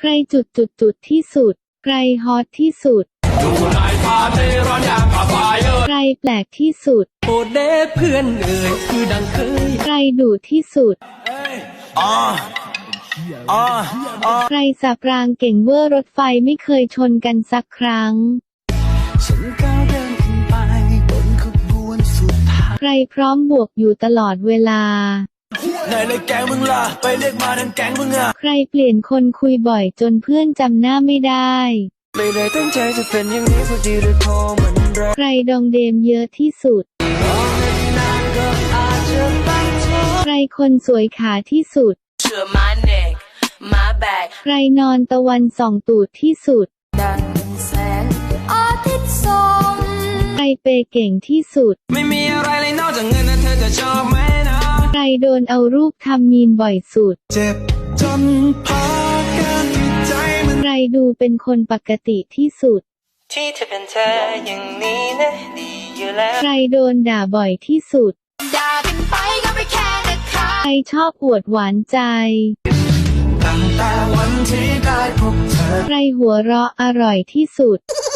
ใครจุดจุดจุดที่สุด ใครฮอตที่สุด ใครแปลกที่สุด โอเดเพื่อนเอ่ยคือดังเคยใครดุที่สุดใครสับรางเก่งเวอร์รถไฟไม่เคยชนกันสักครั้ง ฉันก้าวเดินขึ้นไปบนขบวนสุดท้าย ใครพร้อมบวกอยู่ตลอดเวลา ไหนเลยแกงมึงล่ะไปเรียกมาทั้งแกงมึงอะใครเปลี่ยนคนคุยบ่อยจนเพื่อนจำหน้าไม่ได้ ไม่ได้ตั้งใจจะเป็นอย่างนี้พอดีเลยพอมันแรงใครดองเดมเยอะที่สุดนานก็อาจจะตั้งท้อใครคนสวยขาที่สุด to my neck, my back. ใครนอนตะวันส่องตูดที่สุดดังแสงอาทิตย์ส่องใครเปย์เก่งที่สุด ไม่มีอะไรเลย โดนเอารูปทำมีนบ่อยสุด เจ็บจนพากันที่ใจมันใครดูเป็นคนปกติที่สุด ที่เธอเป็นเธออย่างนี้นะดีอยู่แล้ว ใครโดนด่าบ่อยที่สุด ด่ากันไปก็ไม่แค่นะคะใครชอบอวดหวานใจตั้งแต่วันที่ได้พบเธอ ใครหัวเราะอร่อยที่สุดเ